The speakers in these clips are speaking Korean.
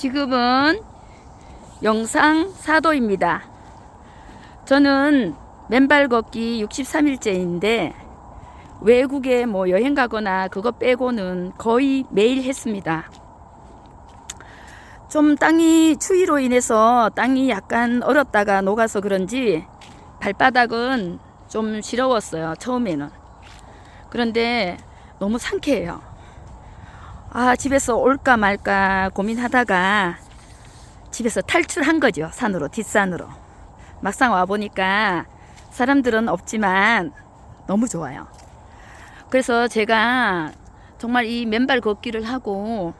지금은 영상 4도입니다. 저는 맨발 걷기 63일째인데 외국에 뭐 여행 가거나 그거 빼고는 거의 매일 했습니다. 좀 땅이 추위로 인해서 땅이 약간 얼었다가 녹아서 그런지 발바닥은 좀 시려웠어요. 처음에는. 그런데 너무 상쾌해요. 아, 집에서 올까 말까 고민하다가 집에서 탈출한 거죠. 산으로, 뒷산으로. 막상 와보니까 사람들은 없지만 너무 좋아요. 그래서 제가 정말 이 맨발 걷기를 하고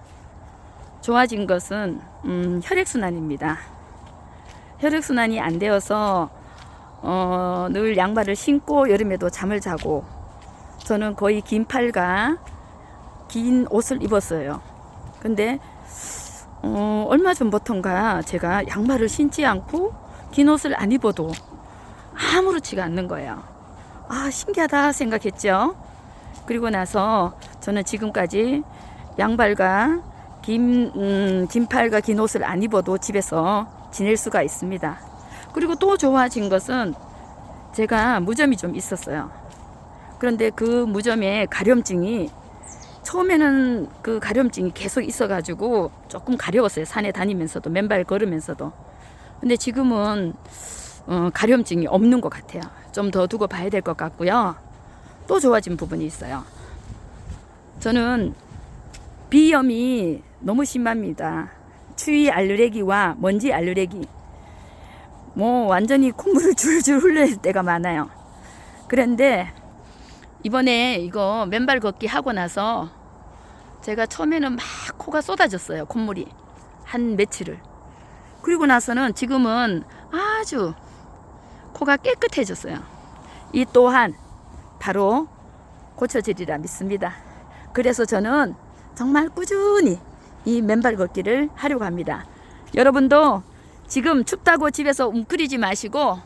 좋아진 것은 음, 혈액순환입니다. 혈액순환이 안 되어서 어, 늘 양말을 신고 여름에도 잠을 자고 저는 거의 긴 팔과 긴 옷을 입었어요. 근데 어, 얼마 전부터인가 제가 양말을 신지 않고 긴 옷을 안 입어도 아무렇지가 않는 거예요. 아 신기하다 생각했죠. 그리고 나서 저는 지금까지 양발과 긴, 음, 긴 팔과 긴 옷을 안 입어도 집에서 지낼 수가 있습니다. 그리고 또 좋아진 것은 제가 무좀이 좀 있었어요. 그런데 그 무좀에 가려움증이 처음에는 그 가려움증이 계속 있어가지고 조금 가려웠어요. 산에 다니면서도 맨발 걸으면서도. 근데 지금은 어, 가려움증이 없는 것 같아요. 좀 더 두고 봐야 될 것 같고요. 또 좋아진 부분이 있어요. 저는 비염이 너무 심합니다. 추위 알레르기와 먼지 알레르기. 뭐 완전히 콧물을 줄줄 흘릴 때가 많아요. 그런데 이번에 이거 맨발 걷기 하고 나서 제가 처음에는 막 코가 쏟아졌어요. 콧물이 한 며칠을. 그리고 나서는 지금은 아주 코가 깨끗해졌어요. 이 또한 바로 고쳐지리라 믿습니다. 그래서 저는 정말 꾸준히 이 맨발 걷기를 하려고 합니다. 여러분도 지금 춥다고 집에서 웅크리지 마시고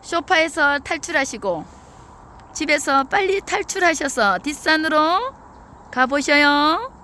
소파에서 탈출하시고 집에서 빨리 탈출하셔서 뒷산으로 가보셔요.